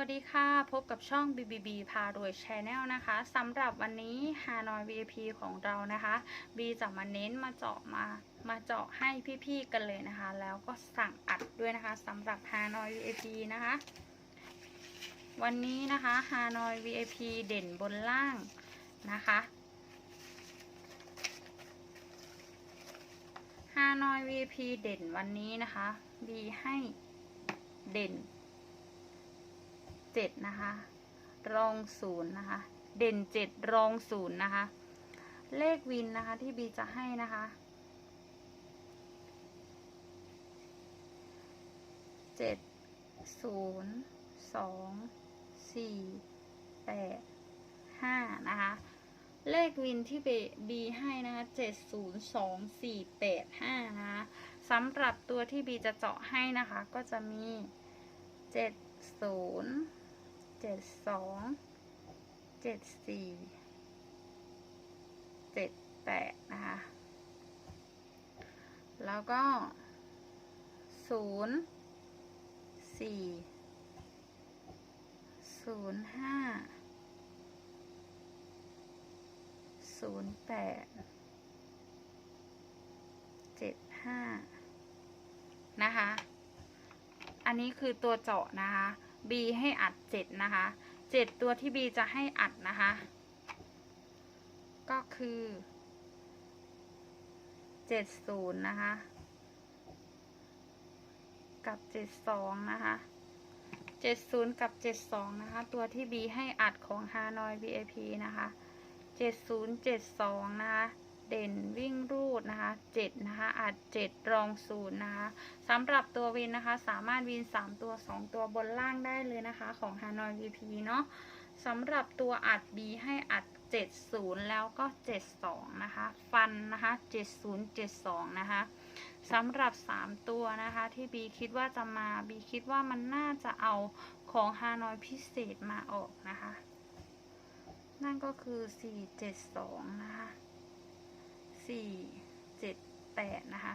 วัสดีค่ะ พบกับช่อง BBB พารวย Channel นะคะสำหรับวันนี้ Hanoi VIP ของเรานะคะ บีจะมาเน้นมาเจาะมามาเจาะให้พี่ๆกันเลยนะคะ แล้วก็สั่งอัดด้วยนะคะสำหรับ Hanoi VIP นะคะ วันนี้นะคะ Hanoi VIP เด่นบนล่างนะคะ Hanoi VIP เด่นวันนี้นะคะ บีให้เด่น เจ็ดนะคะ รองศูนย์นะคะ เด่นเจ็ดรองศูนย์นะคะ เลขวินนะคะที่บีจะให้นะคะเจ็ดศูนย์สองสี่แปดห้านะคะ เลขวินที่บีให้นะคะเจ็ดศูนย์สองสี่แปดห้านะคะสำหรับตัวที่บีจะเจาะให้นะคะ ก็จะมีเจ็ดศูนย์ เจ็ดสองเจ็ดสี่เจ็ดแปดนะคะ แล้วก็ศูนย์สี่ศูนย์ห้าศูนย์แปดเจ็ดห้านะคะ อันนี้คือตัวเจาะนะคะ B ให้อัดเจ็ดนะคะเจ็ดตัวที่ B จะให้อัดนะคะ ก็คือเจ็ดศูนย์นะคะ กับเจ็ดสองนะคะเจ็ดศูนย์กับเจ็ดสองนะคะ ตัวที่ B ให้อัดของ Hanoi VIP นะคะเจ็ดศูนย์เจ็ดสองนะคะ เด่นวิ่งรูดนะคะเจ็ดนะคะอัดเจ็ดรองศูนย์นะคะสำหรับตัววินนะคะ สามารถวินสามตัวสองตัวบนล่างได้เลยนะคะ ของ Hanoi VP เนาะสำหรับตัวอัด B ให้อัด 70 แล้วก็ 72 นะคะ ฟันนะคะ 70 72 นะคะสำหรับ 3 ตัวนะคะ ที่ B คิดว่าจะมา B คิดว่ามันน่าจะเอาของ Hanoi พิเศษมาออกนะคะ นั่นก็คือ 472 นะคะ สี่เจ็ดแปดนะคะ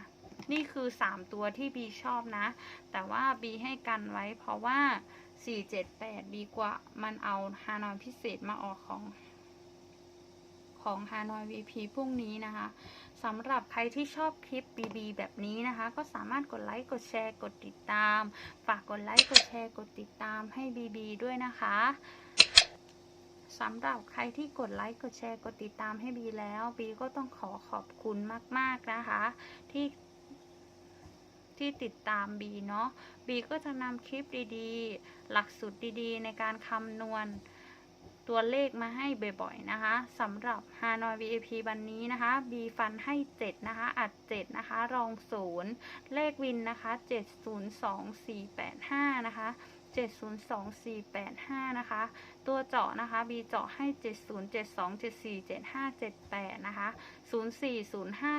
นี่คือสามตัวที่บีชอบนะ แต่ว่าบีให้กันไว้เพราะว่าสี่เจ็ดแปดดีกว่ามันเอาฮานอยพิเศษมาออกของของฮานอยวีพีพรุ่งนี้นะคะสำหรับใครที่ชอบคลิป BB แบบนี้นะคะ ก็สามารถกดไลค์ กดแชร์ กดติดตาม ฝากกดไลค์ กดแชร์ กดติดตามให้ BB ด้วยนะคะ สำหรับใครที่กดไลค์กดแชร์กดติดตามให้บีแล้วบีก็ต้องขอขอบคุณมาก ๆ นะคะ ที่ที่ติดตามบีเนาะบีก็จะนำคลิปดีๆ หลักสูตรดีๆ ในการคำนวณ ตัวเลขมาให้บ่อยๆนะคะสำหรับ Hanoi VIP วันนี้นะคะ B ฟันให้ 7 นะคะ อัด 7 นะคะ รอง 0 เลขวินนะคะ 702485 นะคะ 702485 นะคะ ตัวเจาะนะคะ B เจาะให้ 7072747578 นะคะ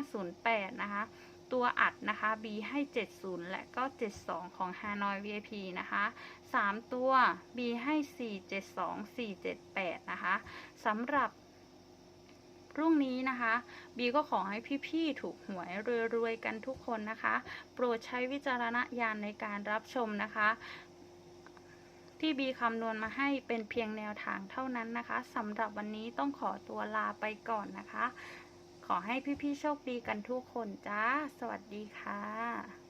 040508 นะคะ ตัวอัดนะคะ B ให้ 70 และก็ 72 ของ Hanoi VIP นะคะ 3 ตัว B ให้ 472 478 นะคะสำหรับพรุ่งนี้นะคะ บีก็ขอให้พี่ๆถูกหวยรวยๆกันทุกคนนะคะ โปรดใช้วิจารณญาณในการรับชมนะคะ ที่บีคำนวณมาให้เป็นเพียงแนวทางเท่านั้นนะคะสำหรับวันนี้ต้องขอตัวลาไปก่อนนะคะ ขอให้พี่ๆโชคดีกันทุกคนจ้า สวัสดีค่ะ